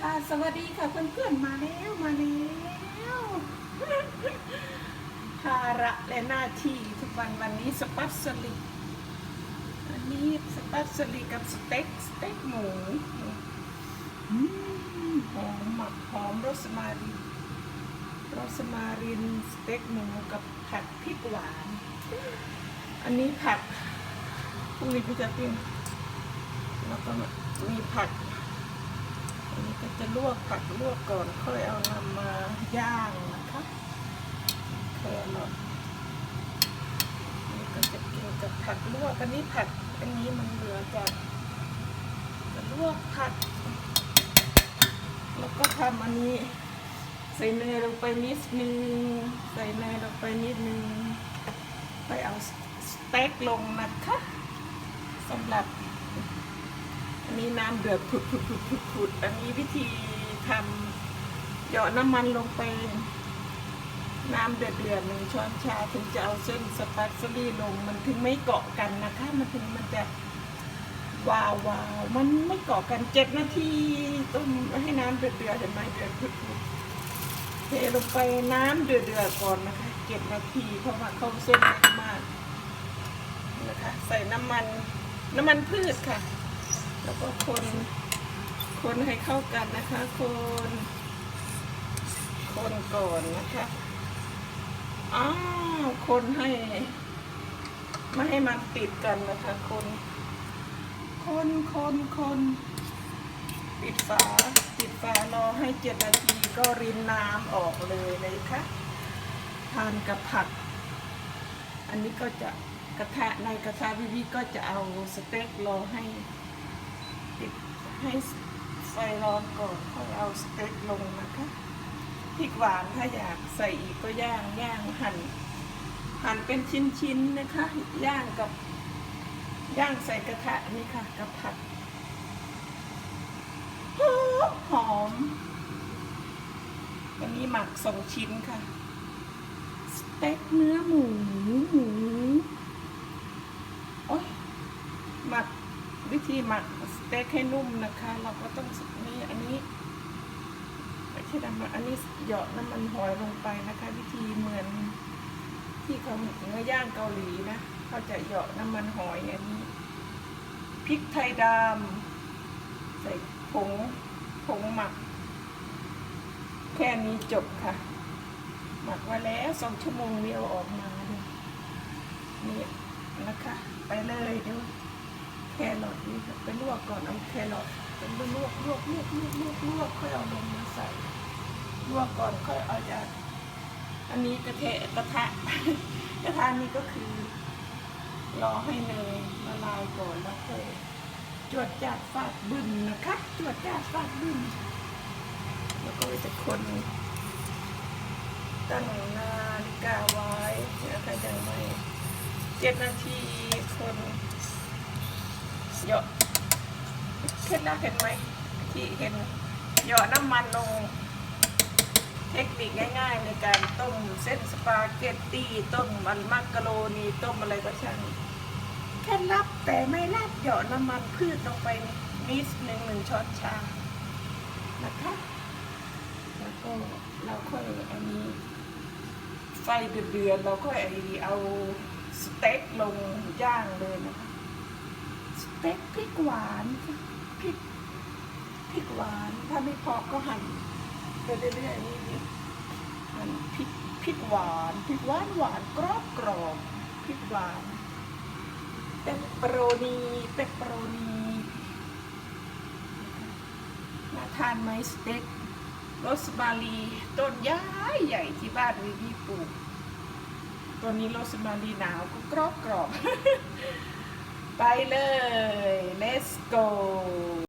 ค่ะสวัสดีค่ะเพื่อนๆมาแล้วมาแล้วภาระและหน้าที่ทุกวันวันนี้สปัสสลิดอันนี้สปัสสลิดกับสเต็กสเต็กหมูหอมหมักหอมโรสมารินโรสมารินสเต็กหมูกับผัดพริกหวาน อันนี้ผัดพรุ่งนี้กูจะกินแล้วก็มีผัด อันนี้ก็จะลวกผักลวกก่อนค่อยเอานำมาย่างนะคะแครอทนี่ก็จะกินกับผักลวกอันนี้ผักอันนี้มันเหลือจากจะลวกผัก แล้วก็ทำอันนี้ ใส่เนยลงไปนิดนึงใส่เนยลงไปนิดนึงไปเอาสเต็กลงนะคะสำหรับ นี้น้ำเดือดผุดผุดผุดผุดผุดอันนี้วิธีทำหยาะน้ำมันลงไป น้ำเดือดเดือดหนึ่งช้อนชาถึงจะเอาเส้นสปาเกตตี้ลงมันถึงไม่เกาะกันนะคะ มันถึงมันจะวาววาวมันไม่เกาะกันเจ็ดนาทีต้มให้น้ำเดือดเดือดเห็นไหมเดือดผุดผุดเทลงไปน้ำเดือดเดือดก่อนนะคะเจ็ดนาทีเพราะว่าเข้าเส้นเล็กมากนะคะ ใส่น้ำมันน้ำมันพืชค่ะ แล้วก็คน คนให้เข้ากันนะคะ คน คนก่อนนะคะอ้าวคนให้ไม่ให้มันติดกันนะคะ คน คนคนคนปิดฝาปิดฝารอให้เจ็ดนาทีก็รินน้ำออกเลยเลยค่ะทานกับผัก อันนี้ก็จะกระทะในกระทะวิวิก็จะเอาสเต็กรอให้ ปิดให้ไฟร้อนก่อนค่อยเอาสเต็กลงนะคะพริกหวานถ้าอยากใส่อีกก็ย่างย่างหั่นหั่นเป็นชิ้นๆนะคะ ย่างกับย่างใส่กระทะนี่ค่ะกับผัดหอมวันนี้หมักสองชิ้นค่ะ สเต็กเนื้อหมูหมูโอ๊ยหมักวิธีหมัก เต็กให้นุ่มนะคะ เราก็ต้องนี่อันนี้ไม่ใช่น้ำมันอันนี้เหยาะน้ำมันหอยลงไปนะคะ วิธีเหมือน ที่เขาเนื้อย่างเกาหลีนะเขาจะเหยาะน้ำมันหอยอันนี้พริกไทยดำใส่ผงผงหมัก แค่นี้จบค่ะ หมักไว้แล้วสองชั่วโมงนี้เออกมาเนี่นะคะ ไปเลยดี๋ยวแครอทนี่ ไปลวกก่อนเอาแครอทเป็นลวกลวกลวกลวกลวกลวกค่อยเอาลงมาใส่ลวกก่อนค่อยเอาจาอันนี้กระเทะกระทะกระทะนี้ก็คือรอให้เนยละลายก่อนแล้วค่อยจวดจาดฟาดบึ้นนะคะจวดจาดฟาดบึ้นแล้วก็จะคนตั้งนาฬิกาไว้นะคะยังไม่เจ็ดนาทีคน หยาะเคล็ดลับเห็นไหมที่เห็นเหยาะน้ำมันลง เทคนิคง่าย ๆ ในการต้มเส้นสปาเกตตี้ต้มมันมักกะโรนีต้มอะไรก็ช่างเคล็ดลับแต่ไม่ลาดเหยาะน้ำมันพืชลงไปนิดหนึ่งหนึ่งช้อนชานะคะแล้วก็เราค่อยอันนี้ไฟเดือดๆเราก็ไอเอาสเต็กลงย่างเลยนะคะ เต็กพริกหวานพริกพริกหวาน ถ้าไม่พอก็หั่นไปเรื่อยๆนี่นี่หั่นพริกพริกหวานพริกหวานหวานกรอบกรอบพริกหวานเปปเปโรนีเปปเปโรนีน่าทานไหมสเต็กโรสมารีต้นใหญ่ใหญ่ที่บ้านวิวีปลูกตัวนี้โรสมารีหนาวก็กรอบกรอบ ไปเลย let's go